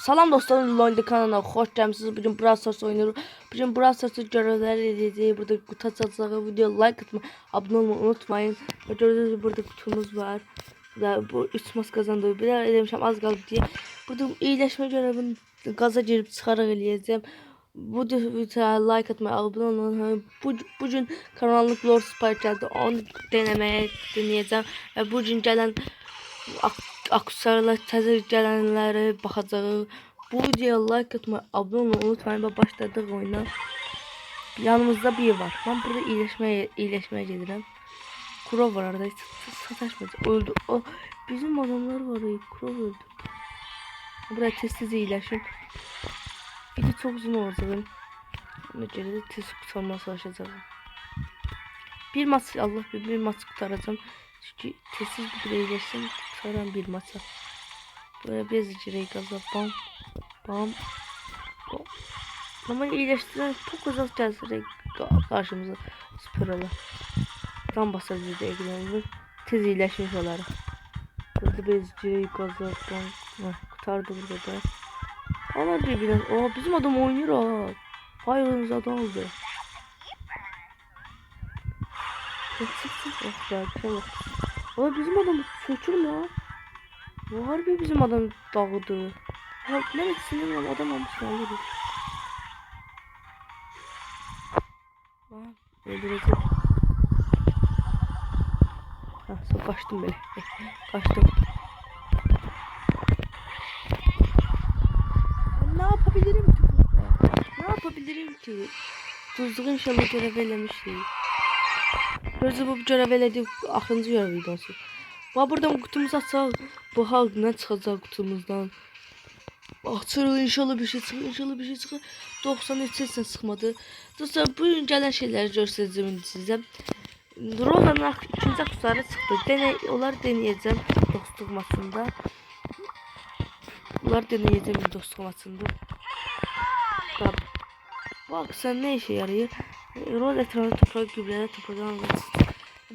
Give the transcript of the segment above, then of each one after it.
Salam dostlar, Lolli kanalına hoş gəlmisiniz. Bugün Brawl Stars oynuyoruz. Bugün Brawl Stars'ı görevler. Burada kutu açacağız. Video like atma, abone olmayı unutmayın. Ve gördüğünüz gibi burada kutumuz var. Burada bu 3 mas kazandı. Bir daha eləmişəm az qaldı diye. Burada iyileşme görevini gaza girip çıxaraq eləyəcəm. Bu videoya like atmayı, abone olmayı. Bu, bugün karanlık Lord Spike geldi. Onu denemeye deneyeceğim. Ve bugün gelen ak- aksesuarlar təzə gələnlərə baxacağıq. Bu videoya like atmayı, abunə olmayı unutmayın və başladıq oyuna. Yanımızda bir var. Ben burada iyiləşməyə iyiləşməyə gedirəm. Kuro var orada. Sataşmayacaq. Öldü. O bizim adamlar var. Kuro öldü. Buraya tez-tez iyiləşim. Video çok uzun olacaq. Ona görə də tez qurtarmaya çalışacağım. Bir maç Allah bir, bir maç kurtaracağım. Çünkü tezsiz bir iyileşim saran bir maça. Böyle bez içeri gaza bam bam bam. Ama iyileştiren çok uzak gelse karşımıza olur. Tam basabiliriz ekranımızı. Tez iyileşmiş olarak. Burada bez içeri gaza bam. Heh, kurtardı burada da. Ama birbirine. Aa bizim adam oynuyor ha. Hayvanımız adam oldu. Çık çık. Oh be bir şey Aa bizim adam sökür la. Bu harbi bizim adam dağıdı. Ya neredesin lan adam almışsın alırız. Aa öldürecek. Ha so kaçtım böyle. kaçtım. Ben ne yapabilirim ki? Ne yapabilirim ki? Tuzluq inşallah görev eləmişik. Gözü bu görev elədik axırıncı görev videosu. Va buradan kutumuzu açaq. Bu hal ne çıxacaq kutumuzdan? Açırıq inşallah bir şey çıxır, inşallah bir şey çıxır. 93 heç nə çıxmadı. Dostlar bu gün gələn şeyləri göstərəcəm indi sizə. Rolanın ikinci aksesuarı çıxdı. Deney, onları deneyəcəm dostluq maçında. Bunları deneyəcəm dostluq maçında. Bak, bak sen ne işe yarıyor? Rol etrafı toprak gübreler topradan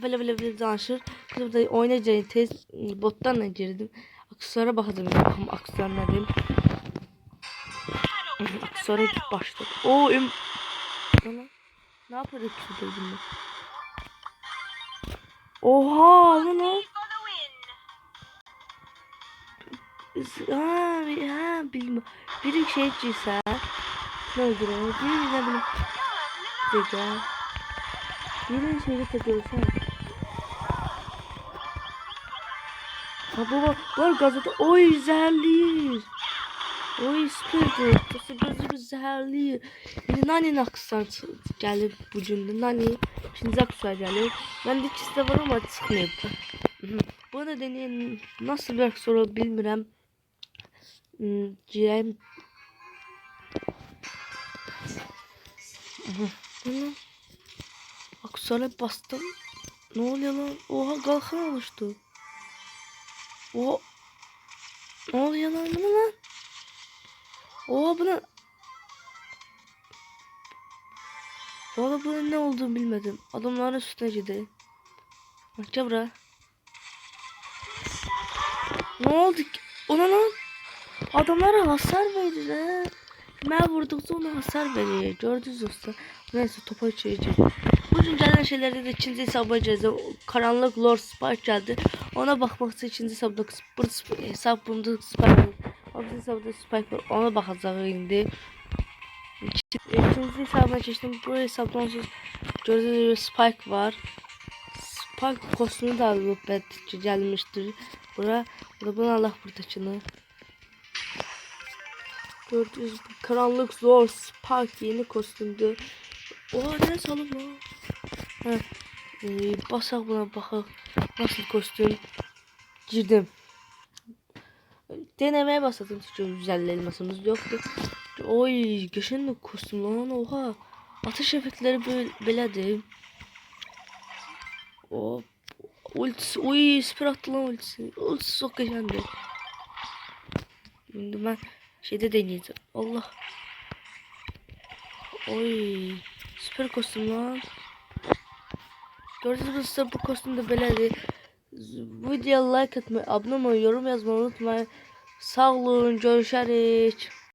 böyle böyle böyle danışır. Biz burada oynayacağım tez botlarla girdim. Aksesuara bakacağım. Bakalım aksesuar nedir? Aksesuara başladı. Oo im... Ne yapıyorduk şurada şimdi? Oha lan lan. Ha, bir- ha bilmiyorum. Biri şey cisa. Ne öldürüyor? Biri ne bileyim. Zeka. Biri şeyde takıyorsan. Baba var gazete. Oy zehirli. Oy spirit. Nasıl gözümü zehirli. Bir nani naksan gelip bu cümle. Nani. Şimdi aksuya gelir. Ben de ikisi de var ama. Mhm. Bu deneyin nasıl bir aksuya bilmirəm. Gireyim. Bunu aksuara bastım. Ne oluyor lan? Oha kalkan oluştu. O ne oluyor lan bu ne lan? Oha buna Valla bunun ne olduğunu bilmedim. Adamların üstüne gidelim. Bak gel buraya. Ne oldu ki? Ona lan. Adamlara hasar verir he. Ben vurdukça ona hasar veriyor. Gördünüz dostlar. Neyse topa içeceğiz. Gelen şeylerde de ikinci hesaba gireceğiz. Karanlık Lord Spark geldi. Ona bakmak için ikinci hesabda Spike hesabımda Spike var. Ikinci hesabda Spike var. Ona bakacağız şimdi. İkinci hesabına geçtim. Bu hesapta onsuz gördüğünüz gibi Spike var. Spike kostümü de alıp gelmiştir. Bura, burada bunu Allah buradakini. Gördüğünüz karanlık zor Spike yeni kostümdü. Oha ne salım lan. Ha. Ee, basak buna bakak. Nasıl kostüm. Girdim. Denemeye başladım çünkü güzel elmasımız yoktu. Oy geçen de kostüm lan oha. Atış efektleri böyle belədir. O ultisi oy süper attı lan ultisi. Ultisi çok geçendi. Şimdi ben şeyde deneyeceğim. Allah. Oy süper kostüm lan. Gördüğünüz gibi bu kostüm de belədir. Bu videoya like atmayı, abone olmayı, yorum yazmayı unutmayın. Sağ olun, görüşərik.